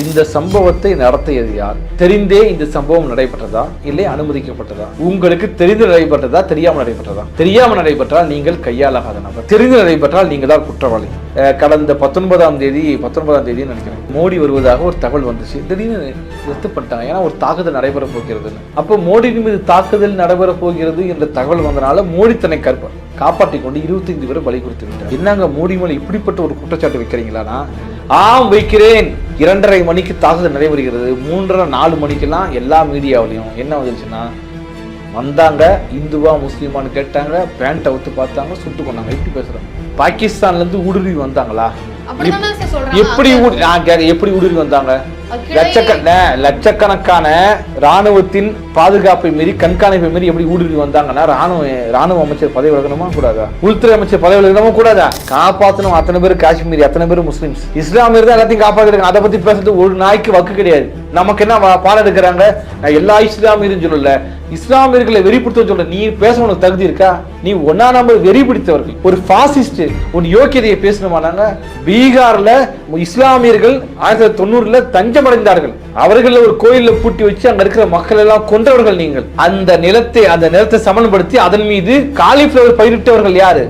இந்த சம்பவத்தை நடத்தியது யார்? தெரிந்தே இந்த சம்பவம் நடைபெற்றதா? இல்லை அனுமதிக்கப்பட்டதா? உங்களுக்கு தெரிந்து நடைபெற்றதா? தெரியாமல் நடைபெற்றதா? தெரியாமல் நடைபெற்றால் நீங்கள் கையாளாகாத நபர். தெரிந்து நடைபெற்றால் நீங்கள் தான் குற்றவாளி. கடந்த பத்தொன்பதாம் தேதி பத்தொன்பதாம் தேதி நினைக்கிறேன். மோடி வருவதாக ஒரு தகவல் வந்துச்சு. திடீர்னு நிறுத்து பண்ணிட்டாங்க. ஏன்னா ஒரு தாக்குதல் நடைபெற போகிறதுன்னு. அப்போ மோடியின் மீது தாக்குதல் நடைபெற போகிறது என்ற தகவல் வந்தனால மோடி தன்னை கற்ப காப்பாற்றி கொண்டு இருபத்தைந்து பேரை பலி கொடுத்து விட்டார். என்னங்க மோடி மேலே இப்படிப்பட்ட ஒரு குற்றச்சாட்டு வைக்கிறீங்களானா ஆம் வைக்கிறேன். இரண்டரை மணிக்கு தாக்குதல் நடைபெறுகிறது. மூன்றரை நாலு மணிக்கெல்லாம் எல்லா மீடியாவிலையும். என்ன வந்துருச்சுன்னா வந்தாங்க இந்துவா முஸ்லீமான்னு கேட்டாங்க பேண்ட் அவுத்து பார்த்தாங்க சுட்டு கொண்டாங்க. எப்படி பேசுறாங்க. பாகிஸ்தான்ல இருந்து ஊடுருவி வந்தாங்களா? எப்படி ஊடு- நான் கேட்க எப்படி ஊடுருவி வந்தாங்க? லட்சக்கண லட்சக்கணக்கான ராணுவத்தின் பாதுகாப்பை மீறி கண்காணிப்பை மீறி எப்படி ஊடுருவி வந்தாங்கன்னா ராணுவ ராணுவ அமைச்சர் பதவி விலகணுமா கூடாதா? உள்துறை அமைச்சர் பதவி விலகணுமா கூடாதா? காப்பாத்தணும். அத்தனை பேர் காஷ்மீர் அத்தனை பேர் முஸ்லிம்ஸ். இஸ்லாமியர் தான் எல்லாத்தையும் காப்பாற்றிருக்காங்க அதை பத்தி பேசுறது ஒரு நாய்க்கு வக்கு கிடையாது. நமக்கு என்ன பாடம் எடுக்கிறாங்க? நான் எல்லா இஸ்லாமியரும் சொல்லல. இஸ்லாமியர்களை வெறிப்படுத்த சொல்ல நீ பேச உனக்கு தகுதி இருக்கா? நீ ஒன்னா நம்பர் வெறி பிடித்தவர்கள் ஒரு பாசிஸ்ட் உன் யோக்கியதையை பேசணுமானாங்க. பீகார்ல இஸ்லாமியர்கள் ஆயிரத்தி தொள்ளாயிரத்தி தொண்ணூறுல தஞ்சமடைந்தார்கள். அவர்கள் ஒரு கோயில்ல பூட்டி வச்சு அங்க இருக்கிற மக்கள் எல்லாம் கொன்றவர்கள் நீங்கள். அந்த நிலத்தை அந்த நிலத்தை சமன்படுத்தி அதன் மீது காலிஃபிளவர் பயிரிட்டவர்கள் யாரு?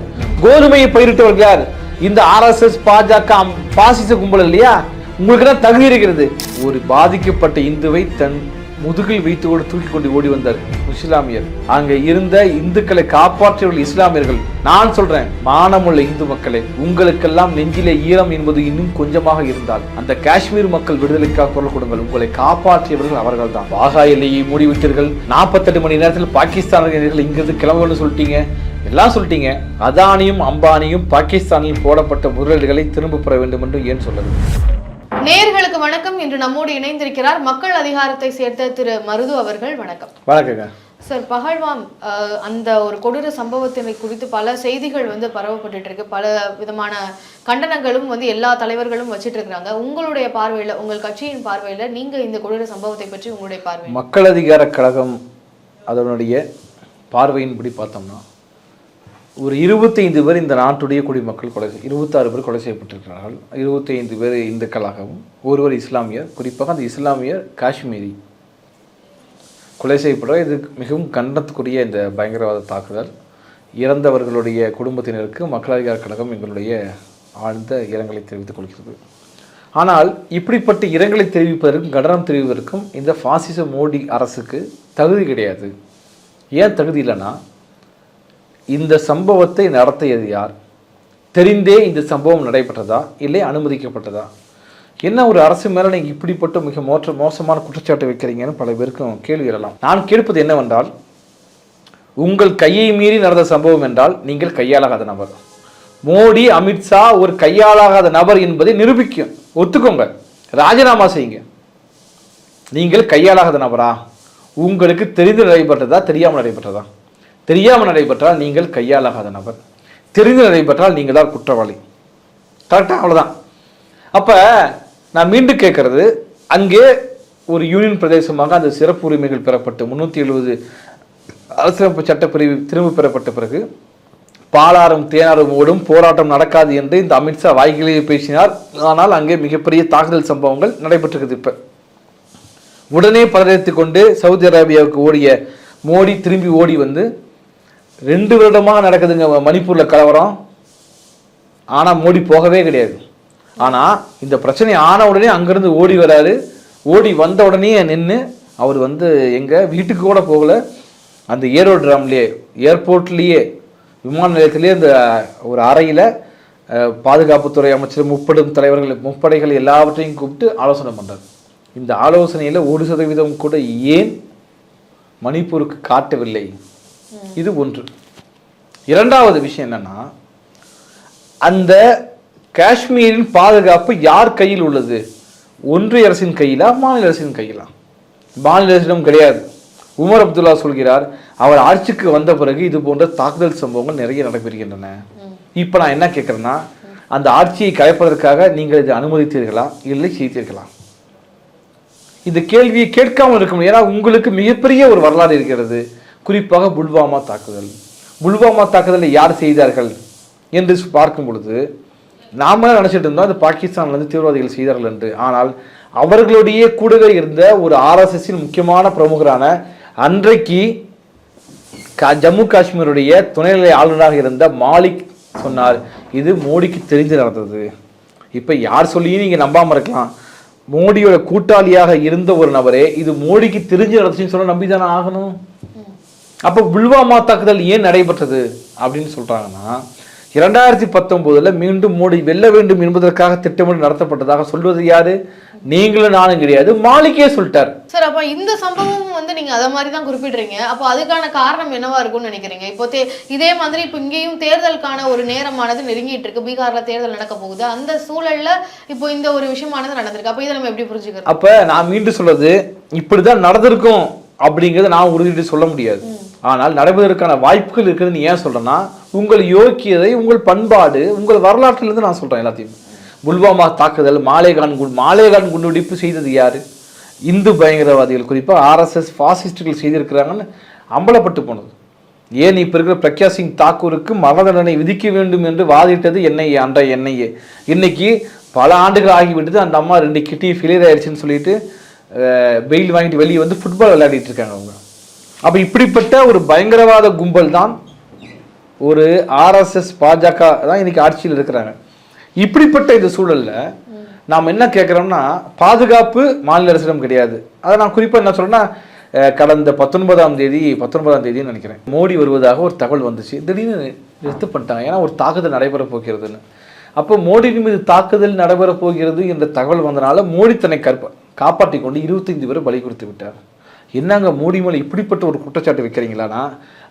கோதுமையை பயிரிட்டவர்கள் யார்? இந்த ஆர்எஸ்எஸ் பாஜக பாசிச கும்பல் இல்லையா? உங்களுக்கு தான் தகுதி இருக்கிறது. ஒரு பாதிக்கப்பட்ட இந்துவை தன் முதுகில் வைத்து கொண்டு தூக்கி கொண்டு ஓடி வந்தார் இஸ்லாமியர். அங்க இருந்த இந்துக்களை காப்பாற்றியவர்கள் இஸ்லாமியர்கள். நான் சொல்றேன் மானமுள்ள இந்து மக்களே உங்களுக்கெல்லாம் நெஞ்சிலே ஈரம் என்பது இன்னும் கொஞ்சமாக இருந்தால் அந்த காஷ்மீர் மக்கள் விடுதலைக்காக குரல் கொடுங்கள். உங்களை காப்பாற்றியவர்கள் அவர்கள் தான் வாகா எல்லையை மூடிவிட்டீர்கள். நாற்பத்தெட்டு மணி நேரத்தில் பாகிஸ்தானியர்கள் இங்கிருந்து கிளம்பணும்னு சொல்லிட்டீங்க. எல்லாம் சொல்லிட்டீங்க. அதானியும் அம்பானியும் பாகிஸ்தானில் போடப்பட்ட முதலீடுகளை திரும்ப பெற வேண்டும் என்று ஏன் சொல்லுது நேயர்களுக்கு வணக்கம். இன்று நம்மோடு இணைந்திருக்கிறார் மக்கள் அதிகாரத்தை சேர்த்த திரு மருது அவர்கள். வணக்கம். வணக்கங்க. சார் பகல்வாம் அஹ், அந்த ஒரு கொடூர சம்பவத்தினை குறித்து பல செய்திகள் வந்து பரவப்பட்டுட்டு இருக்கு பல விதமான கண்டனங்களும் வந்து எல்லா தலைவர்களும் வச்சிட்டு இருக்காங்க உங்களுடைய பார்வையில உங்கள் கட்சியின் பார்வையில நீங்க இந்த கொடூர சம்பவத்தை பற்றி உங்களுடைய பார்வை மக்கள் அதிகார கழகம் அதனுடைய பார்வையின்படி பார்த்தோம்னா ஒரு இருபத்தைந்து பேர் இந்த நாட்டுடைய குடிமக்கள் கொலை இருபத்தாறு பேர் கொலை செய்யப்பட்டிருக்கிறார்கள். இருபத்தைந்து பேர் இந்துக்களாகவும் ஒருவர் இஸ்லாமியர் குறிப்பாக அந்த இஸ்லாமியர் காஷ்மீரி கொலை செய்யப்படுற இது மிகவும் கண்டனத்துக்குரிய இந்த பயங்கரவாத தாக்குதல். இறந்தவர்களுடைய குடும்பத்தினருக்கு மக்கள் அதிகார கழகம் எங்களுடைய ஆழ்ந்த இரங்கலை தெரிவித்துக் கொள்கிறது. ஆனால் இப்படிப்பட்ட இரங்கலை தெரிவிப்பதற்கும் கண்டனம் தெரிவிப்பதற்கும் இந்த ஃபாசிச மோடி அரசுக்கு தகுதி கிடையாது. ஏன் தகுதி இல்லைன்னா இந்த சம்பவத்தை நடத்தியது யார்? தெரிந்தே இந்த சம்பவம் நடைபெற்றதா? இல்லை அனுமதிக்கப்பட்டதா? என்ன ஒரு அரசு மேலே நீங்கள் இப்படிப்பட்ட மிக மோற்ற மோசமான குற்றச்சாட்டு வைக்கிறீங்கன்னு பல பேருக்கும் கேள்வி எழலாம். நான் கேட்பது என்னவென்றால் உங்கள் கையை மீறி நடந்த சம்பவம் என்றால் நீங்கள் கையாளாகாத நபர். மோடி அமித்ஷா ஒரு கையாளாகாத நபர் என்பதை நிரூபிக்கும். ஒத்துக்கோங்க. ராஜினாமா செய்யுங்க. நீங்கள் கையாளாகாத நபரா? உங்களுக்கு தெரிந்து நடைபெற்றதா? தெரியாமல் நடைபெற்றதா? தெரியாமல் நடைபெற்றால் நீங்கள் கையாளாகாத நபர். தெரிந்து நடைபெற்றால் நீங்கள் தான் குற்றவாளி கரெக்டாக அவ்வளோதான் அப்போ நான் மீண்டும் கேட்குறது அங்கே ஒரு யூனியன் பிரதேசமாக அந்த சிறப்பு உரிமைகள் பெறப்பட்டு முந்நூற்றி எழுபது அரசியலமைப்பு சட்டப்பிரிவு திரும்ப பெறப்பட்ட பிறகு பாலாறும் தேனாரும் ஓடும் போராட்டம் நடக்காது என்று இந்த அமித்ஷா வாய்கிலேயே பேசினார். ஆனால் அங்கே மிகப்பெரிய தாக்குதல் சம்பவங்கள் நடைபெற்றிருக்குது இப்போ. உடனே பதவித்து கொண்டு சவுதி அரேபியாவுக்கு ஓடிய மோடி திரும்பி ஓடி வந்து ரெண்டு வருடமாக நடக்குதுங்க மணிப்பூரில் கலவரம். ஆனால் மோடி போகவே கிடையாது. ஆனால் இந்த பிரச்சனை ஆன உடனே அங்கேருந்து ஓடி வராரு. ஓடி வந்த உடனே நின்று அவர் வந்து எங்கள் வீட்டுக்கு கூட போகலை. அந்த ஏரோட்ராம்லேயே ஏர்போர்ட்லேயே விமான நிலையத்திலேயே அந்த ஒரு அறையில் பாதுகாப்புத்துறை அமைச்சர் முப்படும் தலைவர்கள் முப்படைகள் எல்லாவற்றையும் கூப்பிட்டு ஆலோசனை பண்ணுறார் இந்த ஆலோசனையில் ஒரு சதவீதம் கூட ஏன் மணிப்பூருக்கு காட்டவில்லை? இது ஒன்று. இரண்டாவது விஷயம் என்னன்னா அந்த காஷ்மீரின் பாதுகாப்பு யார் கையில் உள்ளது? ஒன்றிய அரசின் கையிலா மாநில அரசின் கையிலா? மாநில அரசிடம் கிடையாது. உமர் அப்துல்லா சொல்கிறார் அவர் ஆட்சிக்கு வந்த பிறகு இது போன்ற தாக்குதல் சம்பவங்கள் நிறைய நடைபெறுகின்றன. இப்போ நான் என்ன கேட்குறேன்னா அந்த ஆட்சியை கலைப்பதற்காக நீங்கள் இதை அனுமதித்தீர்களா? இல்லை செய்தீர்களா? இந்த கேள்வியை கேட்காமல் இருக்க முடியும். ஏன்னா உங்களுக்கு மிகப்பெரிய ஒரு வரலாறு இருக்கிறது. குறிப்பாக புல்வாமா தாக்குதல். புல்வாமா தாக்குதலை யார் செய்தார்கள் என்று பார்க்கும் பொழுது நாம நினச்சிட்டு இருந்தோம் அது பாகிஸ்தான்லேருந்து தீவிரவாதிகள் செய்தார்கள் என்று. ஆனால் அவர்களுடைய கூடவே இருந்த ஒரு ஆர்எஸ்எஸின் முக்கியமான பிரமுகரான அன்றைக்கு கா- ஜம்மு காஷ்மீருடைய துணைநிலை ஆளுநராக இருந்த மாலிக் சொன்னார் இது மோடிக்கு தெரிஞ்சு நடந்தது. இப்போ யார் சொல்லியும் நீங்கள் நம்பாமல் இருக்கலாம். மோடியோட கூட்டாளியாக இருந்த ஒரு நபரே இது மோடிக்கு தெரிஞ்சு நடந்துச்சுன்னு சொல்ல நம்பி தானே ஆகணும்? அப்போ புல்வாமா தாக்குதல் ஏன் நடைபெற்றது அப்படின்னு சொல்றாங்கன்னா இரண்டாயிரத்தி பத்தொன்பதுல மீண்டும் மோடி வெல்ல வேண்டும் என்பதற்காக திட்டமிட்டு நடத்தப்பட்டதாக சொல்வது யாரு? நீங்களும் நானும் கிடையாது. மாலிக்கே சொல்லிட்டார். சார் அப்ப இந்த சம்பவம் வந்து நீங்க அத மாதிரி தான் குறிப்பிடுறீங்க. அப்போ அதுக்கான காரணம் என்னவா இருக்கும்னு நினைக்கிறீங்க? இப்போ தே- இதே மாதிரி இப்போ இங்கேயும் தேர்தலுக்கான ஒரு நேரமானது நெருங்கிட்டு இருக்கு பீகார்ல தேர்தல் நடக்க போகுது. அந்த சூழல்ல இப்போ இந்த ஒரு விஷயமானது நடந்திருக்கு. அப்போ இதை நம்ம எப்படி புரிஞ்சுக்கிறது? அப்ப நான் மீண்டும் சொல்றது இப்படிதான் நடந்திருக்கும் அப்படிங்கறத நான் உறுதிட்டு சொல்ல முடியாது. ஆனால் நடைபெறுவதற்கான வாய்ப்புகள் இருக்குதுன்னு ஏன் சொல்கிறேன்னா உங்கள் யோக்கியதை உங்கள் பண்பாடு உங்கள் வரலாற்றிலிருந்து நான் சொல்கிறேன் எல்லாத்தையும். புல்வாமா தாக்குதல் மாலேகான் குண்டு மாலேகான் குண்டுவெடிப்பு செய்தது யார்? இந்து பயங்கரவாதிகள் குறிப்பாக ஆர்எஸ்எஸ் ஃபாசிஸ்டுகள் செய்திருக்கிறாங்கன்னு அம்பலப்பட்டு போனது. ஏன் இப்போ இருக்கிற பிரக்யா சிங் தாக்கூருக்கு மரண தண்டனை விதிக்க வேண்டும் என்று வாதிட்டது என்ஐஏ அன்றைய என்ஐஏ இன்னைக்கு பல ஆண்டுகள் ஆகிவிட்டது அந்த அம்மா ரெண்டு கிட்னி ஃபெயிலியர் ஆயிடுச்சுன்னு சொல்லிட்டு பெயில் வாங்கிட்டு வெளியே வந்து ஃபுட்பால் விளையாடிட்டு இருக்காங்க அவங்க. அப்போ இப்படிப்பட்ட ஒரு பயங்கரவாத கும்பல் தான் ஒரு ஆர்எஸ்எஸ் பாஜக தான் இன்னைக்கு ஆட்சியில் இருக்கிறாங்க. இப்படிப்பட்ட இந்த சூழலில் நாம் என்ன கேட்குறோம்னா பாதுகாப்பு மாநில அரசிடம் கிடையாது. அதை நான் குறிப்பாக என்ன சொல்கிறேன்னா கடந்த பத்தொன்பதாம் தேதி பத்தொன்பதாம் தேதின்னு நினைக்கிறேன். மோடி வருவதாக ஒரு தகவல் வந்துச்சு. திடீர்னு நிறுத்து பண்ணிட்டாங்க. ஏன்னா ஒரு தாக்குதல் நடைபெற போகிறதுன்னு. அப்போ மோடியின் மீது தாக்குதல் நடைபெற போகிறது என்ற தகவல் வந்தனால மோடி தன்னை கற்ப காப்பாற்றி கொண்டு இருபத்தைந்து பேரை பலி கொடுத்து விட்டார். என்னங்க மோடி மேலே இப்படிப்பட்ட ஒரு குற்றச்சாட்டு வைக்கிறீங்களானா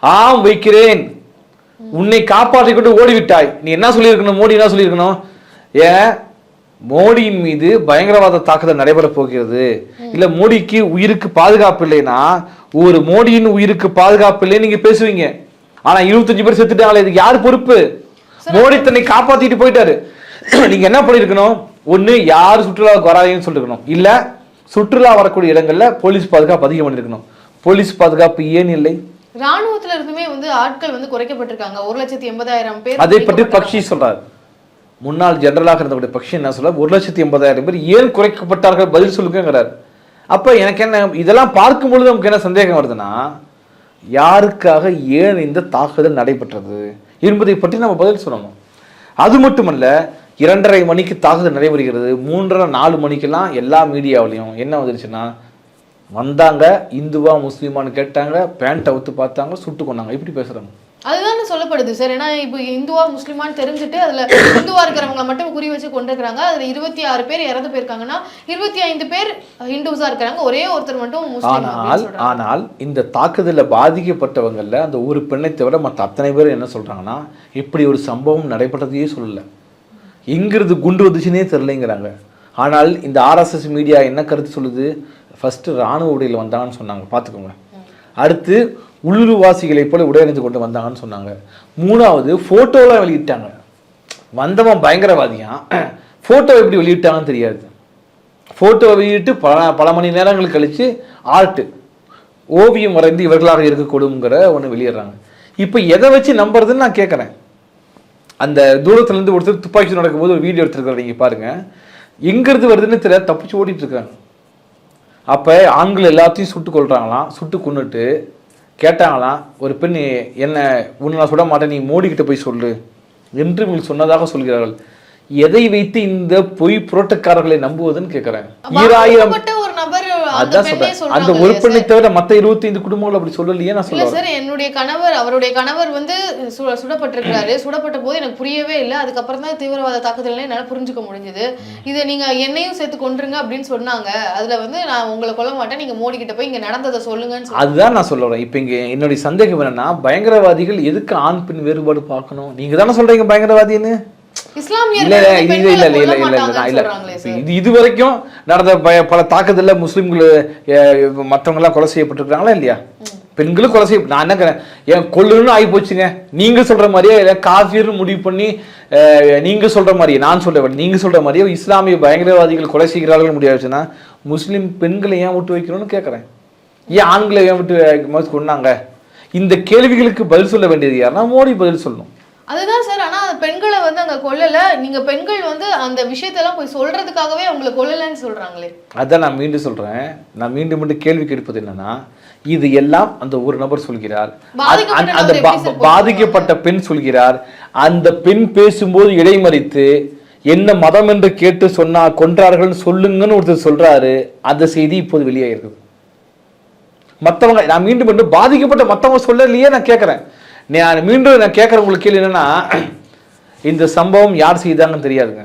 ஆம் வைக்கிறேன். உன்னை காப்பாற்றி கொண்டு ஓடிவிட்டாய். நீ என்ன சொல்லியிருக்கணும்? மோடி என்ன சொல்லியிருக்கணும்? ஏன்? மோடியின் மீது பயங்கரவாத தாக்குதல் நடைபெற போகிறது. இல்ல மோடிக்கு உயிருக்கு பாதுகாப்பு இல்லைன்னா ஒரு மோடியின் உயிருக்கு பாதுகாப்பு இல்லைன்னு நீங்க பேசுவீங்க. ஆனா இருபத்தஞ்சு பேர் செத்துட்டாங்களே இதுக்கு யார் பொறுப்பு? மோடி தன்னை காப்பாத்திட்டு போயிட்டாரு. நீங்க என்ன பண்ணிருக்கணும் ஒண்ணு யார் சுற்றுலாவுக்கு வராதீங்கன்னு சொல்லிருக்கணும். இல்ல சுற்றுலா வரக்கூடிய இடங்கள்ல போலீஸ் பாதுகாப்பு அதிகம் பண்ணிருக்கணும் போலீஸ் பாதுகாப்பு ஏன் இல்லை? ராணுவத்துல இருந்துமே வந்து ஆட்கள் வந்து குறைக்கப்பட்டிருக்காங்க. ஒரு லட்சத்தி எண்பதாயிரம் பேர் அதை பற்றி. பக்ஷி சொல்றார். முன்னாள் ஜெனரலாக இருந்தவருடைய பக்ஷி என்ன சொல்ல ஒரு லட்சத்தி எண்பதாயிரம் பேர் ஏன் குறைக்கப்பட்டார்கள்? பதில் சொல்லுங்கிறார் அப்ப எனக்கு என்ன இதெல்லாம் பார்க்கும் பொழுது நமக்கு என்ன சந்தேகம் வருதுன்னா யாருக்காக ஏன் இந்த தாக்குதல் நடைபெற்றது? என்பதை பற்றி நம்ம பதில் சொல்லணும். அது மட்டுமல்ல இரண்டரை மணிக்கு தாக்குதல் நடைபெறுகிறது. மூன்றரை நாலு மணிக்கெல்லாம் எல்லா மீடியாவிலையும் என்ன வந்துருச்சுன்னா வந்தாங்க இந்துவா முஸ்லீமான்னு கேட்டாங்க பேண்ட் அவுத்து பார்த்தாங்க சுட்டு கொண்டாங்க இப்படி பேசுறாங்க? அதுதானே சொல்லப்படுது. சார் ஏன்னா இப்போ இந்துவா முஸ்லிமான்னு தெரிஞ்சுட்டு அதுல இந்துவா இருக்கிறவங்களை மட்டும் குறி வச்சு கொண்டிருக்கிறாங்க. அதுல இருபத்தி ஆறு பேர் இறந்து போயிருக்காங்கன்னா இருபத்தி ஐந்து பேர் ஹிந்துஸா இருக்கிறாங்க. ஒரே ஒருத்தர் மட்டும் ஆனால் ஆனால் இந்த தாக்குதலில் பாதிக்கப்பட்டவங்கள்ல அந்த ஒரு பெண்ணை தவிர மற்ற அத்தனை பேர் என்ன சொல்றாங்கன்னா இப்படி ஒரு சம்பவம் நடைபெற்றதையே சொல்லல. எங்கிருந்து குண்டு வந்துச்சுன்னே தெரிலங்கிறாங்க ஆனால் இந்த ஆர்எஸ்எஸ் மீடியா என்ன கருத்து சொல்லுது? ஃபஸ்ட்டு ராணுவ உடையில் வந்தாங்கன்னு சொன்னாங்க. பார்த்துக்கோங்க. அடுத்து உள்ளூர்வாசிகளைப் போல உடையணிந்து கொண்டு வந்தாங்கன்னு சொன்னாங்க. மூணாவது ஃபோட்டோலாம் வெளியிட்டாங்க. வந்தவன் பயங்கரவாதியாக ஃபோட்டோ எப்படி வெளியிட்டாங்கன்னு தெரியாது. ஃபோட்டோ வெளியிட்டு பல பல மணி நேரங்கள் கழித்து ஆர்ட்டு ஓவியம் வரைந்து இவர்களாக இருக்கக்கூடுங்கிற ஒன்று வெளியிடுறாங்க. இப்போ எதை வச்சு நம்புறதுன்னு நான் கேட்குறேன் அந்த தூரத்துலேருந்து ஒருத்தர் துப்பாக்கி நடக்கும் நடக்கும்போது ஒரு வீடியோ எடுத்துருக்காரு நீங்கள் பாருங்க. எங்கேருந்து வருதுன்னு தெரியாது தப்பிச்சு ஓடிட்டு இருக்காங்க அப்போ ஆண்கள் எல்லாத்தையும் சுட்டு கொள்கிறாங்களாம் சுட்டு கொண்டுட்டு கேட்டாங்களாம் ஒரு பெண் என்ன உன்னை நான் சுட மாட்டேன் நீ மோடிக்கிட்ட போய் சொல்லு என்று இவங்க சொன்னதாக சொல்கிறார்கள். எதை வைத்து இந்த பொய் புரோட்டக்காரர்களை நம்புவதுன்னு கேட்குறேன் ஈராயிரம் அதான் சொல்றேன். அந்த ஒரு பெண்ணை தவிர மற்ற இருபத்தைந்து குடும்பங்கள் அப்படி சொல்லலையே நான் சொல்ல சார் என்னுடைய கணவர் அவருடைய கணவர் வந்து சு- சுடப்பட்டிருக்காரு சுடப்பட்ட போது எனக்கு புரியவே இல்லை. அதுக்கப்புறம் தான் தீவிரவாத தாக்குதல்னு என்னால புரிஞ்சுக்க முடிஞ்சது. இதை நீங்க என்னையும் சேர்த்து கொன்றுங்க அப்படின்னு சொன்னாங்க. அதுல வந்து நான் உங்களை கொல்ல மாட்டேன். நீங்க மோடி கிட்ட போய் இங்க நடந்ததை சொல்லுங்கன்னு சொல்லி அதுதான் நான் சொல்ல வரேன். இப்போ இங்கே என்னுடைய சந்தேகம் என்னன்னா பயங்கரவாதிகள் எதுக்கு ஆண் பெண் வேறுபாடு பார்க்கணும்? நீங்க தானே சொல்றீங்க பயங்கரவாதின்னு? இது இது வரைக்கும் நடந்த பல தாக்குதல்ல முஸ்லிம்கள் மற்றவங்க எல்லாம் கொலை செய்யப்பட்டிருக்காங்களா இல்லையா? பெண்களும் கொலை செய்ய நான் என்ன ஏன் கொல்லுன்னு ஆகி போச்சுங்க நீங்க சொல்ற மாதிரியே இல்ல காஃபிர்னு முடிவு பண்ணி நீங்க சொல்ற மாதிரியே நான் சொல்ற நீங்க சொல்ற மாதிரியே இஸ்லாமிய பயங்கரவாதிகள் கொலை செய்கிறார்கள் முடியாதுன்னா முஸ்லிம் பெண்களை ஏன் விட்டு வைக்கணும்னு கேட்கறேன் ஏன் ஆண்களை ஏன் விட்டு கொண்டாங்க இந்த கேள்விகளுக்கு பதில் சொல்ல வேண்டியது யாருன்னா மோடி பதில் சொல்லணும். அதுதான் சார் ஆனா அந்த பெண்களை வந்து அங்க கொல்லல. நீங்க பெண்கள் வந்து அந்த விஷயத்தெல்லாம் போய் சொல்றதுக்காகவே அவங்களை கொல்லலன்னு சொல்றாங்களே. அதான் நான் மீண்டும் சொல்றேன். நான் மீண்டும் மீண்டும் கேள்வி கேட்பது என்னன்னா இது எல்லாம் அந்த ஒரு நபர் சொல்கிறார். அந்த- பாதிக்கப்பட்ட பெண் சொல்கிறார். அந்த பெண் பேசும்போது இடைமறித்து என்ன மதம் என்று கேட்டு சொன்னா கொன்றார்கள் சொல்லுங்கன்னு ஒருத்தர் சொல்றாரு. அந்த செய்தி இப்போது வெளியாகிருக்குது மத்தவங்க நான் மீண்டும் மீண்டும் பாதிக்கப்பட்ட மத்தவங்க சொல்லலையே நான் கேட்கறேன். நான் மீண்டும் நான் கேட்குற உங்களுக்கு கேள்வி என்னென்னா இந்த சம்பவம் யார் செய்தாங்கன்னு தெரியாதுங்க.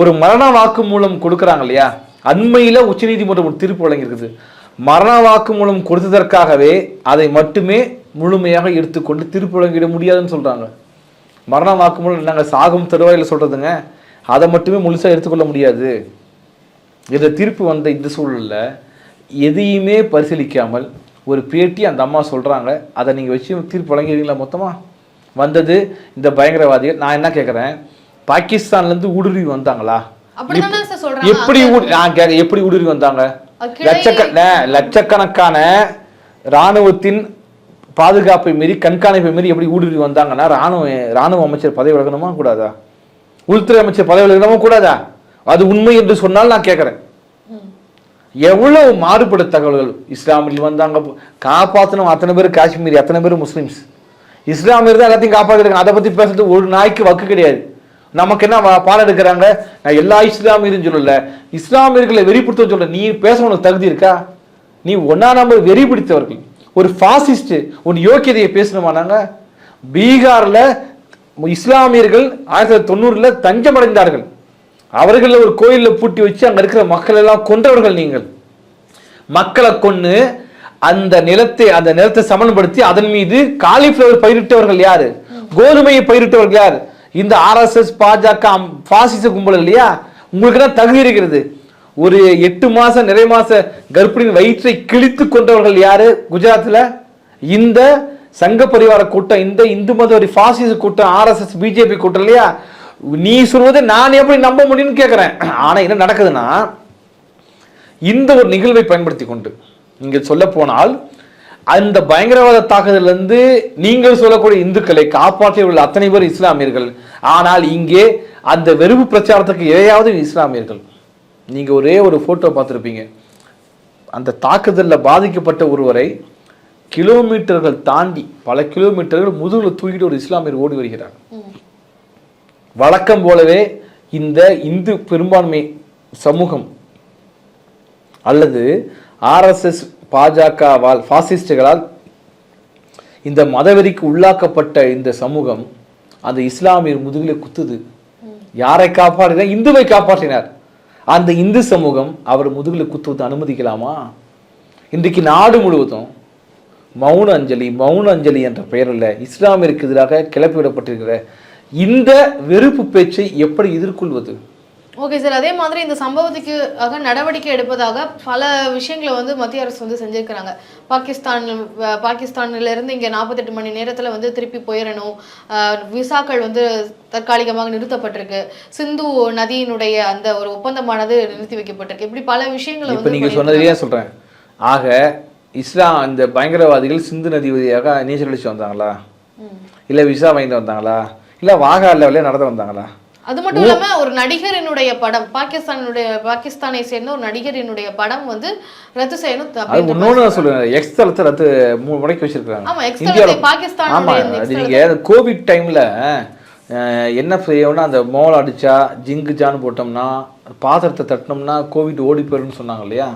ஒரு மரண வாக்கு மூலம் கொடுக்குறாங்க இல்லையா? அண்மையில் உச்சநீதிமன்றம் ஒரு தீர்ப்பு வழங்கியிருக்குது. மரண வாக்கு மூலம் கொடுத்ததற்காகவே அதை மட்டுமே முழுமையாக எடுத்துக்கொண்டு தீர்ப்பு வழங்கிட முடியாதுன்னு சொல்கிறாங்க மரண வாக்கு மூலம் நாங்கள் சாகும் தருவாயில் சொல்கிறதுங்க அதை மட்டுமே முழுசாக எடுத்துக்கொள்ள முடியாது. இந்த தீர்ப்பு வந்த இந்த சூழலில் எதையுமே பரிசீலிக்காமல் ஒரு பேட்டி அந்த அம்மா சொல்றாங்க. அதை நீங்க வச்சு தீர்ப்பு வழங்கிடுவீங்களா மொத்தமா? வந்தது இந்த பயங்கரவாதிகள். நான் என்ன கேட்குறேன் பாகிஸ்தான்லேருந்து ஊடுருவி வந்தாங்களா? எப்படி ஊடு- நான் கேட்க எப்படி ஊடுருவி வந்தாங்க? லட்சக்க லட்சக்கணக்கான இராணுவத்தின் பாதுகாப்பை மீறி கண்காணிப்பை மீறி எப்படி ஊடுருவி வந்தாங்கன்னா ராணுவ ராணுவ அமைச்சர் பதவி விலகணுமா கூடாதா? உள்துறை அமைச்சர் பதவி விலகணுமா கூடாதா? அது உண்மை என்று சொன்னால் நான் கேட்குறேன் எவ்வளவு மாறுபட்ட தகவல்கள்? இஸ்லாமில் வந்தாங்க. காப்பாற்றணும் அத்தனை பேர் காஷ்மீர் அத்தனை பேர் முஸ்லீம்ஸ். இஸ்லாமியர் தான் எல்லாத்தையும் காப்பாற்றிருக்காங்க அதை பற்றி பேசுறது ஒரு நாய்க்கு வக்கு கிடையாது. நமக்கு என்ன பாடம் எடுக்கிறாங்க? நான் எல்லா இஸ்லாமியரும் சொல்லல. இஸ்லாமியர்களை வெறிப்படுத்த சொல்ல நீ பேச உனக்கு தகுதி இருக்கா? நீ ஒன்னா நம்பர் வெறி பிடித்தவர்கள் ஒரு ஃபாசிஸ்ட் ஒரு யோக்கியதையை பேசணுமா நாங்க? பீகார்ல இஸ்லாமியர்கள் ஆயிரத்தி தொள்ளாயிரத்தி தொண்ணூறுல தஞ்சமடைந்தார்கள். அவர்களை ஒரு கோயிலில் பூட்டி வச்சு அங்கே இருக்கிற மக்கள் எல்லாம் கொன்றவர்கள் நீங்கள். மக்களை கொன்று அந்த நிலத்தை அந்த நிலத்தை சமன்படுத்தி அதன் மீது காலிஃபிளவர் பயிரிட்டவர்கள் யாரு? கோதுமையை பயிரிட்டவர்கள் யார்? இந்த ஆர்எஸ்எஸ் பாஜக அம்- பாசிச கும்பல் இல்லையா? உங்களுக்கு தான் தகுதி இருக்கிறது. ஒரு எட்டு மாத நிறை மாச கர்ப்பிணியின் வயிற்றை கிழித்து கொண்டவர்கள் யாரு குஜராத்தில் இந்த சங்க பரிவார கூட்டம் இந்த இந்து மதவரி பாசிச கூட்டம் ஆர்எஸ்எஸ் பிஜேபி கூட்டம் இல்லையா? நீ சொல்வதை நான் எப்படி நம்ப முடியும்னு கேட்குறேன் ஆனால் என்ன நடக்குதுன்னா இந்த ஒரு நிகழ்வை பயன்படுத்தி கொண்டு நீங்கள் சொல்ல போனால் அந்த பயங்கரவாத தாக்குதல்ல இருந்து நீங்கள் சொல்லக்கூடிய இந்துக்களை காப்பாற்றியுள்ள அத்தனை பேர் இஸ்லாமியர்கள். ஆனால் இங்கே அந்த வெறுப்பு பிரச்சாரத்துக்கு இரையாவது இஸ்லாமியர்கள். நீங்கள் ஒரே ஒரு ஃபோட்டோ பார்த்துருப்பீங்க. அந்த தாக்குதலில் பாதிக்கப்பட்ட ஒருவரை கிலோமீட்டர்கள் தாண்டி பல கிலோமீட்டர்கள் முதுகில் தூக்கிட்டு ஒரு இஸ்லாமியர் ஓடி வருகிறார். வழக்கம் போலவே இந்த இந்து பெரும்பான்மை சமூகம் அல்லது ஆர்எஸ்எஸ் பாஜகவால் ஃபாசிஸ்டுகளால் இந்த மதவெறிக்கு உள்ளாக்கப்பட்ட இந்த சமூகம் அந்த இஸ்லாமியர் முதுகில குத்துது. யாரை காப்பாற்றினார்? இந்துவை காப்பாற்றினார். அந்த இந்து சமூகம் அவர் முதுகில் குத்துவதை அனுமதிக்கலாமா? இன்றைக்கு நாடு முழுவதும் மௌன அஞ்சலி மௌன அஞ்சலி என்ற பெயரில் இஸ்லாமியருக்கு எதிராக கிளப்பிவிடப்பட்டிருக்கிற இந்த வெறுப்பு பேச்சை எப்படி எதிர்கொள்வது? ஓகே சார் அதே மாதிரி இந்த சம்பவத்துக்கு ஆக நடவடிக்கை எடுப்பதாக பல விஷயங்களை வந்து மத்திய அரசு வந்து செஞ்சிருக்கிறாங்க. பாகிஸ்தான் இருந்து இங்க நாற்பத்தெட்டு மணி நேரத்துல வந்து திருப்பி போயிடணும் விசாக்கள் வந்து தற்காலிகமாக நிறுத்தப்பட்டிருக்கு. சிந்து நதியினுடைய அந்த ஒரு ஒப்பந்தமானது நிறுத்தி வைக்கப்பட்டிருக்கு. இப்படி பல விஷயங்களை இப்போ வந்து நீங்க பண்ணியிருக்காங்க. சொன்னதுலேயே சொல்றேன். ஆக இஸ்லாம் அந்த பயங்கரவாதிகள் சிந்து நதி வழியாக நீச்சல் அடிச்சு வந்தாங்களா. இல்ல விசா வாங்கிட்டு வந்தாங்களா? இல்ல வாகா லெவலே நடந்து வந்தாங்களா? அது மட்டும் இல்லாம ஒரு நடிகரினுடைய படம் பாகிஸ்தானுடைய பாகிஸ்தானை சேர்ந்த ஒரு நடிகரினுடைய படம் வந்து ரத்து செய்யணும். அது இன்னொன்று சொல்லுவேன் எக்ஸ் தளத்தை ரத்து மூணு முறைக்கு வச்சிருக்காங்க ஆமா, எக்ஸ் தளத்தை பாகிஸ்தானுடைய ஆமா அது நீங்க கோவிட் டைம்ல என்ன செய்யணும்னா அந்த மோல் அடிச்சா ஜிங்கு ஜான்னு போட்டோம்னா பாத்திரத்தை தட்டினோம்னா கோவிட் ஓடி போயிருன்னு சொன்னாங்க இல்லையா?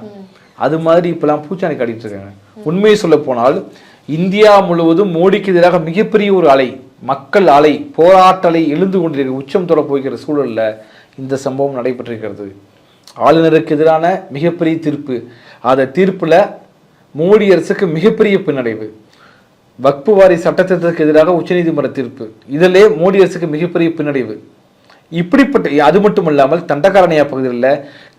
அது மாதிரி இப்பெல்லாம் பூச்சாணி காட்டிட்டு இருக்காங்க. உண்மையை சொல்ல போனால் இந்தியா முழுவதும் மோடிக்கு எதிராக மிகப்பெரிய ஒரு அலை. மக்கள் அலை போராட்டலை எழுந்து கொண்டிருக்க உச்சம் தொடரப்போகிற சூழலில் இந்த சம்பவம் நடைபெற்றிருக்கிறது. ஆளுநருக்கு எதிரான மிகப்பெரிய தீர்ப்பு. அந்த தீர்ப்பில் மோடி அரசுக்கு மிகப்பெரிய பின்னடைவு. வக்பு வாரி சட்டத்திட்டத்துக்கு எதிராக உச்சநீதிமன்ற தீர்ப்பு. இதிலே மோடி அரசுக்கு மிகப்பெரிய பின்னடைவு. இப்படிப்பட்ட அது மட்டும் இல்லாமல் தண்டகாரணியா பகுதியில்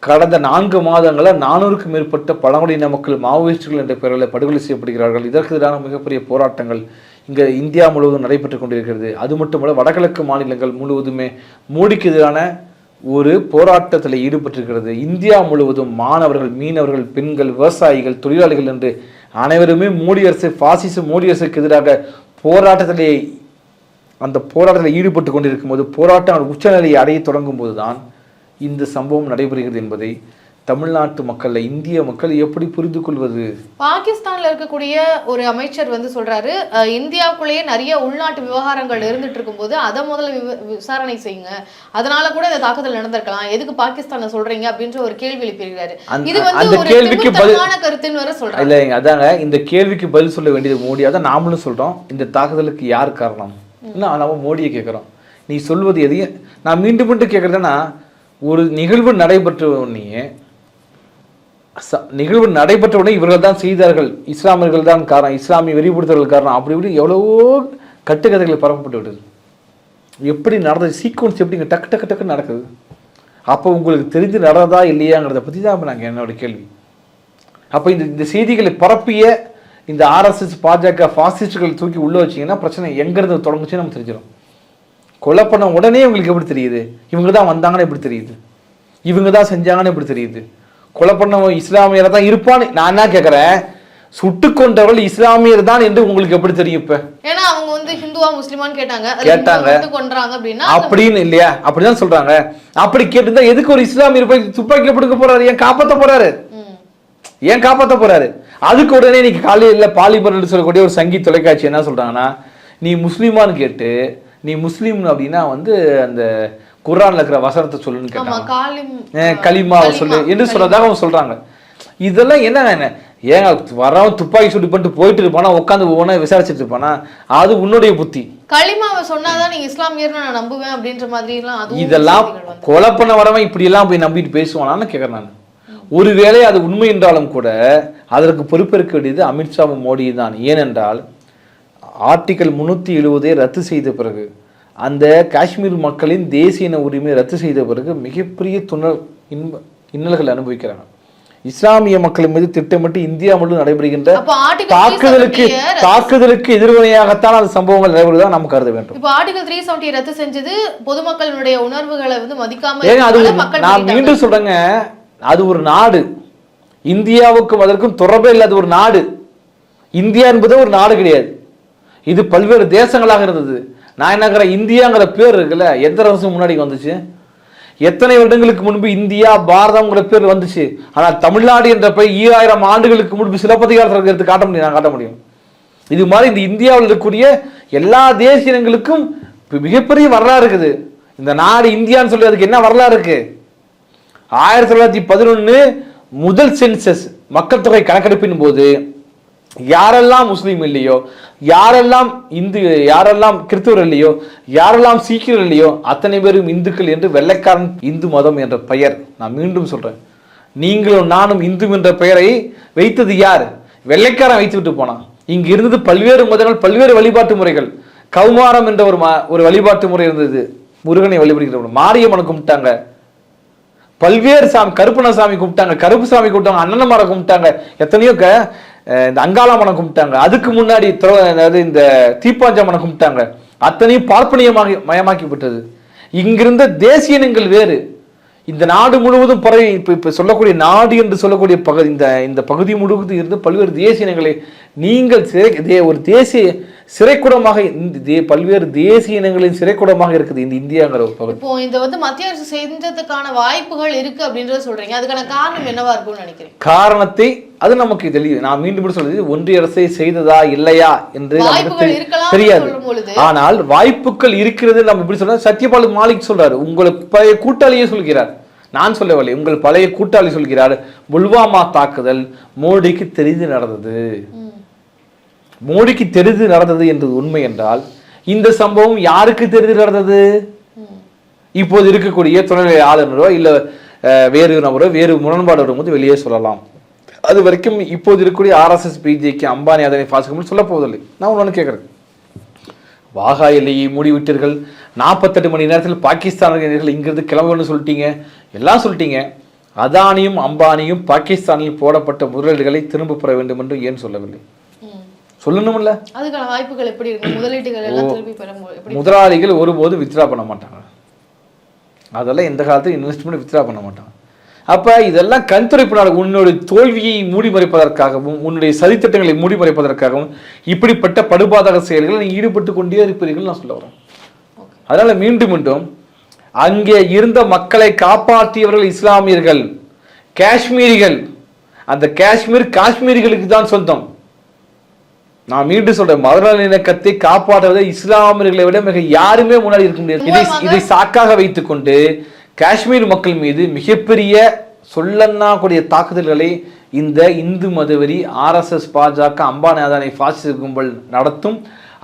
கடந்த நான்கு மாதங்களில் நானூறுக்கும் மேற்பட்ட பழங்குடியின மக்கள் மாவோயிஸ்டுகள் என்ற பெயரில் படுகொலை செய்யப்படுகிறார்கள். இதற்கு எதிரான மிகப்பெரிய போராட்டங்கள் இங்கே இந்தியா முழுவதும் நடைபெற்று கொண்டிருக்கிறது. அது மட்டுமல்ல வடகிழக்கு மாநிலங்கள் முழுவதுமே மோடிக்கு எதிரான ஒரு போராட்டத்தில் ஈடுபட்டிருக்கிறது. இந்தியா முழுவதும் மாணவர்கள் மீனவர்கள் பெண்கள் விவசாயிகள் தொழிலாளிகள் என்று அனைவருமே மோடி அரசு பாசிச மோடி அரசுக்கு எதிராக போராட்டத்திலே அந்த போராட்டத்தில் ஈடுபட்டு கொண்டிருக்கும் போது போராட்டம் உச்சநிலையை அடைய தொடங்கும் போது தான் இந்த சம்பவம் நடைபெறுகிறது என்பதை தமிழ்நாட்டு மக்கள் இந்திய மக்கள் எப்படி புரிந்து கொள்வது பாகிஸ்தான்ல இருக்கக்கூடிய ஒரு அமைச்சர் வந்து சொல்றாரு இந்தியாவுக்குள்ளேயே நிறைய உள்நாட்டு விவகாரங்கள் இருந்துட்டு இருக்கும்போது அதை முதல்ல விசாரணை செய்யுங்க. அதனால கூட இந்த தாக்குதல் நடந்திருக்கலாம். எதுக்கு பாகிஸ்தானை சொல்றீங்க அப்படின்ற ஒரு கேள்வி எழுப்பியிருக்காரு. அந்த- இது வந்து ஒரு கேள்விக்கு கருத்துன்னு வர சொல்றாங்க இல்லைங்க அதாங்க இந்த கேள்விக்கு பதில் சொல்ல வேண்டியது மோடி அதான் நாமளும் சொல்றோம். இந்த தாக்குதலுக்கு யார் காரணம்? இல்லை நம்ம மோடியை கேட்குறோம் நீ சொல்வது எதையும் நான் மீண்டும் மீண்டும் கேட்குறதுன்னா ஒரு நிகழ்வு நடைபெற்ற உடனே நிகழ்வு நடைபெற்ற உடனே இவர்கள் தான் செய்தார்கள். இஸ்லாமியர்கள் தான் காரணம். இஸ்லாமிய வெறிபிடித்தவர்கள் காரணம். அப்படி இப்படி எவ்வளவோ கட்டுக்கதைகள் பரப்பப்பட்டு விடுது எப்படி நடந்தது? சீக்வன்ஸ் எப்படிங்க டக்கு டக்கு டக்குன்னு நடக்குது? அப்போ உங்களுக்கு தெரிஞ்சு நடந்ததா இல்லையாங்கிறத பற்றி தான் நாங்கள் என்னோட கேள்வி. அப்போ இந்த இந்த செய்திகளை பரப்பிய இந்த ஆர்எஸ்எஸ் பாஜக ஃபாசிஸ்டுகள் தூக்கி உள்ளே வச்சீங்கன்னா பிரச்சனை எங்கேருந்து தொடங்குச்சுன்னு நம்ம தெரிஞ்சிடும். கொலை பண்ண உடனே உங்களுக்கு எப்படி தெரியுது? இவங்க தான் வந்தாங்கன்னு எப்படி தெரியுது? இவங்க தான் செஞ்சாங்கன்னு எப்படி தெரியுது? கொலை பண்ணவன் இஸ்லாமியரை தான் இருப்பான்னு நான் என்ன கேட்குறேன் சுட்டு கொண்டவர்கள் இஸ்லாமியர் தான் என்று உங்களுக்கு எப்படி தெரியும் இப்போ? ஏன்னா அவங்க வந்து ஹிந்துவா முஸ்லிமான்னு கேட்டாங்க. கேட்டாங்க. கொன்றாங்க அப்படின்னா அப்படின்னு இல்லையா? அப்படிதான் சொல்றாங்க. அப்படி கேட்டிருந்தா எதுக்கு ஒரு இஸ்லாமியர் போய் துப்பாக்கியில பிடிக்க போறாரு? ஏன் காப்பாத்த போறாரு. ஏன் காப்பாத்த போறாரு? அதுக்கு உடனே இன்னைக்கு காலையில் பாலிபர்னு சொல்லக்கூடிய ஒரு சங்கீத் தொலைக்காட்சி என்ன சொல்றாங்கன்னா நீ முஸ்லீமான்னு கேட்டு நீ முஸ்லீம் அப்படின்னா வந்து அந்த குர்ஆன்ல இருக்கிற வசனத்தை சொல்லுன்னு கேட்டாங்க. கலிமாவை சொல்லு என்று சொல்றதாக அவங்க சொல்றாங்க. இதெல்லாம் என்ன? ஏங்க வரவன் துப்பாக்கி சுட்டு பண்ணிட்டு போயிட்டு இருப்பானா உட்காந்து ஒவ்வொன்றா விசாரிச்சுட்டு இருப்பானா? அது உன்னுடைய புத்தி. களிமாவை சொன்னாதான் நீங்க இஸ்லாமியர்னு நான் நம்புவேன் அப்படின்ற மாதிரி எல்லாம் இதெல்லாம். கொலை பண்ண வரவன் இப்படி எல்லாம் போய் நம்பிட்டு பேசுவானான்னு கேட்கறேன் நான். ஒருவேளை அது உண்மை என்றாலும் கூட அதற்கு பொறுப்பேற்க வேண்டியது அமித்ஷாவும் மோடி தான் ஏனென்றால் ஆர்டிகல் முன்னூற்றி எழுபதை ரத்து செய்த பிறகு அந்த காஷ்மீர் மக்களின் தேசிய இன உரிமையை ரத்து செய்த பிறகு மிகப்பெரிய துணல் இன்ப இன்னல்கள் அனுபவிக்கிறாங்க. இஸ்லாமிய மக்கள் மீது திட்டமிட்டு இந்தியா முழுவதும் நடைபெறுகின்ற தாக்குதலுக்கு தாக்குதலுக்கு எதிர்வினையாகத்தான் அந்த சம்பவங்கள் நடைபெறுவதாக நாம் கருத வேண்டும். இப்போ ஆர்டிகல் த்ரீ செவன்டி ரத்து செஞ்சது பொதுமக்களுடைய உணர்வுகளை வந்து மதிக்காம அது நான். மீண்டும் சொல்றேங்க அது ஒரு நாடு. இந்தியாவுக்கும் அதற்கும் தொடர்பே இல்லாத ஒரு நாடு. இந்தியா என்பது ஒரு நாடு கிடையாது. இது பல்வேறு தேசங்களாக இருந்தது. நான் என்னங்கிற இந்தியாங்கிற பேர் இருக்குல்ல எத்தனை வருஷம் முன்னாடி வந்துச்சு? எத்தனை வருடங்களுக்கு முன்பு இந்தியா பாரதம்ங்கிற பேர் வந்துச்சு. ஆனால் தமிழ்நாடு என்ற பெயர் ஈராயிரம் ஆண்டுகளுக்கு முன்பு சிலப்பதிகாரத்தில் எடுத்து காட்ட முடியும் நான் காட்ட முடியும். இது மாதிரி இந்த இந்தியாவில் இருக்கக்கூடிய எல்லா தேசியங்களுக்கும் மிகப்பெரிய வரலாறு இருக்குது. இந்த நாடு இந்தியான்னு சொல்லி அதுக்கு என்ன வரலாறு இருக்கு? ஆயிரத்தி தொள்ளாயிரத்தி பதினொன்று முதல் சென்சஸ் மக்கள் தொகை கணக்கெடுப்பின் போது யாரெல்லாம் முஸ்லீம் இல்லையோ யாரெல்லாம் இந்து யாரெல்லாம் கிறிஸ்துவர் இல்லையோ யாரெல்லாம் சீக்கியர் இல்லையோ அத்தனை பேரும் இந்துக்கள் என்று வெள்ளைக்காரன் இந்து மதம் என்ற பெயர் நான் மீண்டும் சொல்றேன். நீங்களும் நானும் இந்து என்ற பெயரை வைத்தது யார்? வெள்ளைக்காரன் வைத்து விட்டு போனான் இங்கு இருந்தது பல்வேறு மதங்கள் பல்வேறு வழிபாட்டு முறைகள். கௌமாரம் என்ற ஒரு ம- ஒரு வழிபாட்டு முறை இருந்தது. முருகனை வழிபடுகிற மாரியம்மனை கும்பிட்டாங்க. பல்வேறு சாமி கருப்பண சாமி கும்பிட்டாங்க கருப்பு சாமி கும்பிட்டாங்க அண்ணனமரை கும்பிட்டாங்க. எத்தனையோ இந்த அஹ் இந்த கும்பிட்டாங்க. அதுக்கு முன்னாடி திரௌ- அதாவது இந்த தீப்பாஞ்சம்மனை கும்பிட்டாங்க. அத்தனையும் பார்ப்பனியமாக மயமாக்கிவிட்டது. இங்கிருந்த தேசியனங்கள் வேறு. இந்த நாடு முழுவதும் பரவி இப்போ இப்போ சொல்லக்கூடிய நாடு என்று சொல்லக்கூடிய பகுதி இந்த இந்த பகுதி முழுவதும் இருந்து பல்வேறு தேசியனங்களை நீங்கள் சிறை தே- ஒரு தேசிய சிறைக்கூடமாக இந்த பல்வேறு தேசிய இனங்களின் சிறைக்கூடமாக இருக்குது இந்த இந்தியாங்கிற ஒரு பகுதி. இப்போ இந்த வந்து மத்திய அரசு செஞ்சதுக்கான வாய்ப்புகள் இருக்கு அப்படின்றத சொல்றீங்க. அதுக்கான காரணம் என்னவா இருக்கும்னு நினைக்கிறேன் காரணத்தை அது நமக்கு தெளிவு. நான் மீண்டும் சொல்றது ஒன்றிய அரசை செய்ததா இல்லையா என்று நமக்கு தெரியாது. ஆனால் வாய்ப்புகள் இருக்கிறது நம்ம இப்படி சொல்றோம். சத்யபால் மாலிக் சொல்றாரு உங்களுக்கு பழைய கூட்டாளியே சொல்கிறார். நான் சொல்லவில்லை உங்கள் பழைய கூட்டாளி சொல்கிறார் புல்வாமா தாக்குதல் மோடிக்கு தெரிந்து நடந்தது. மோடிக்கு தெரிந்து நடந்தது என்பது உண்மை என்றால் இந்த சம்பவம் யாருக்கு தெரிந்து நடந்தது? இப்போது இருக்கக்கூடிய துணைநிலை ஆளுநரோ இல்ல வேறு நபரோ வேறு முரண்பாடு வரும்போது வெளியே சொல்லலாம். அது வரைக்கும் இப்போது இருக்கக்கூடிய ஆர்எஸ்எஸ் பிஜேக்கு அம்பானி அதனை பாசிக்கும் சொல்ல போவதில்லை. நான் ஒன்று கேட்குறேன் வாகா எல்லையை மூடிவிட்டீர்கள் நாற்பத்தெட்டு மணி நேரத்தில் பாகிஸ்தானியர்கள் இங்கிருந்து கிளம்பணும்னு சொல்லிட்டீங்க. எல்லாம் சொல்லிட்டீங்க. அதானியும் அம்பானியும் பாகிஸ்தானில் போடப்பட்ட முதலீடுகளை திரும்ப பெற வேண்டும் என்று ஏன் சொல்லவில்லை? சொல்லணும்ல அதுக்கான வாய்ப்புகள் எப்படி இருக்கு? முதலீடுகள் எல்லாம் திருப்பி பெற முதலாளிகள் ஒருபோதும் வித்ரா பண்ண மாட்டாங்க. அதெல்லாம் எந்த காலத்தையும் இன்வெஸ்ட்மெண்ட் வித்ரா பண்ண மாட்டாங்க. அப்ப இதெல்லாம் கண்துடைப்பு நாடு உன்னுடைய தோல்வியை மூடி மறைப்பதற்காகவும் உன்னுடைய சதித்திட்டங்களை மூடி மறைப்பதற்காகவும் இப்படிப்பட்ட படுபாதக செயல்களில் நீ ஈடுபட்டு கொண்டே இருப்பீர்கள் நான் சொல்ல வரேன். அதனால மீண்டும் மீண்டும் அங்கே இருந்த மக்களை காப்பாற்றியவர்கள் இஸ்லாமியர்கள் காஷ்மீரிகள். அந்த காஷ்மீர் காஷ்மீரிகளுக்கு தான் சொந்தம். நான் மீண்டும் சொல்றேன் மதுரை இணக்கத்தை காப்பாற்றுவதை இஸ்லாமியர்களை விட மிக யாருமே முன்னாடி இருக்க முடியாது. இதை இதை சாக்காக வைத்துக்கொண்டு காஷ்மீர் மக்கள் மீது மிகப்பெரிய சொல்லன்னா கூடிய தாக்குதல்களை இந்த இந்து மதவெறி ஆர்எஸ்எஸ் பாஜக அம்பானி அதானி பாசிச கும்பல் நடத்தும்.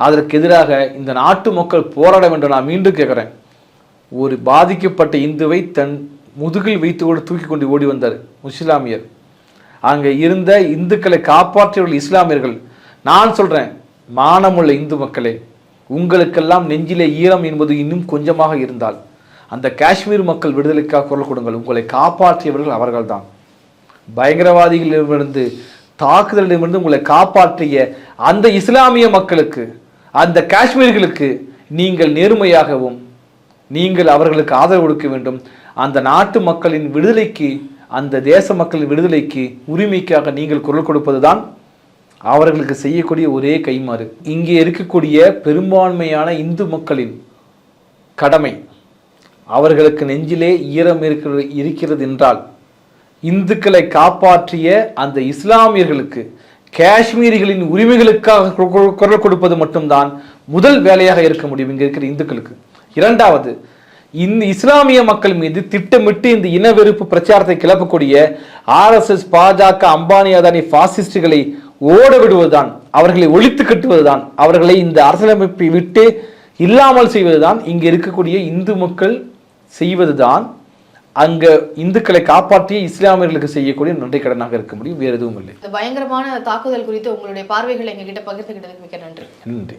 அதற்கு எதிராக இந்த நாட்டு மக்கள் போராட வேண்டும் நான் மீண்டும் கேட்குறேன். ஒரு பாதிக்கப்பட்ட இந்துவை தன் முதுகில் வைத்து கூட தூக்கி கொண்டு ஓடி வந்தார் முஸ்லாமியர். அங்கே இருந்த இந்துக்களை காப்பாற்றியவர்கள் இஸ்லாமியர்கள். நான் சொல்கிறேன் மானமுள்ள இந்து மக்களே உங்களுக்கெல்லாம் நெஞ்சிலே ஈரம் என்பது இன்னும் கொஞ்சமாக இருந்தால் அந்த காஷ்மீர் மக்கள் விடுதலைக்காக குரல் கொடுங்கள். உங்களை காப்பாற்றியவர்கள் அவர்கள்தான். பயங்கரவாதிகளிடமிருந்து தாக்குதலிடமிருந்து உங்களை காப்பாற்றிய அந்த இஸ்லாமிய மக்களுக்கு அந்த காஷ்மீர்களுக்கு நீங்கள் நேர்மையாகவும் நீங்கள் அவர்களுக்கு ஆதரவு கொடுக்க வேண்டும். அந்த நாட்டு மக்களின் விடுதலைக்கு அந்த தேச மக்களின் விடுதலைக்கு உரிமைக்காக நீங்கள் குரல் கொடுப்பதுதான் அவர்களுக்கு செய்யக்கூடிய ஒரே கைமாறு இங்கே இருக்கக்கூடிய பெரும்பான்மையான இந்து மக்களின் கடமை அவர்களுக்கு நெஞ்சிலே ஈரம் இருக்கிறது இருக்கிறது என்றால் இந்துக்களை காப்பாற்றிய அந்த இஸ்லாமியர்களுக்கு காஷ்மீரிகளின் உரிமைகளுக்காக கு- குரல் கொடுப்பது மட்டும்தான் முதல் வேலையாக இருக்க முடியும் இங்கே இருக்கிற இந்துக்களுக்கு. இரண்டாவது இந்த இஸ்லாமிய மக்கள் மீது திட்டமிட்டு இந்த இனவெறுப்பு பிரச்சாரத்தை கிளப்பக்கூடிய ஆர்எஸ்எஸ் பாஜக அம்பானி அதானி பாசிஸ்டுகளை ஓட விடுவதுதான் அவர்களை ஒழித்து கட்டுவதுதான் அவர்களை இந்த அரசியலமைப்பை விட்டு இல்லாமல் செய்வதுதான் இங்க இருக்கக்கூடிய இந்து மக்கள் செய்வதுதான் அங்க இந்துக்களை காப்பாற்றிய இஸ்லாமியர்களுக்கு செய்யக்கூடிய நன்றி கடனாக இருக்க முடியும் வேறு எதுவும் இல்லை. இந்த பயங்கரமான தாக்குதல் குறித்து உங்களுடைய பார்வைகளை எங்ககிட்ட பகிர்ந்துகிட்டதுக்கு மிக்க நன்றி. நன்றி.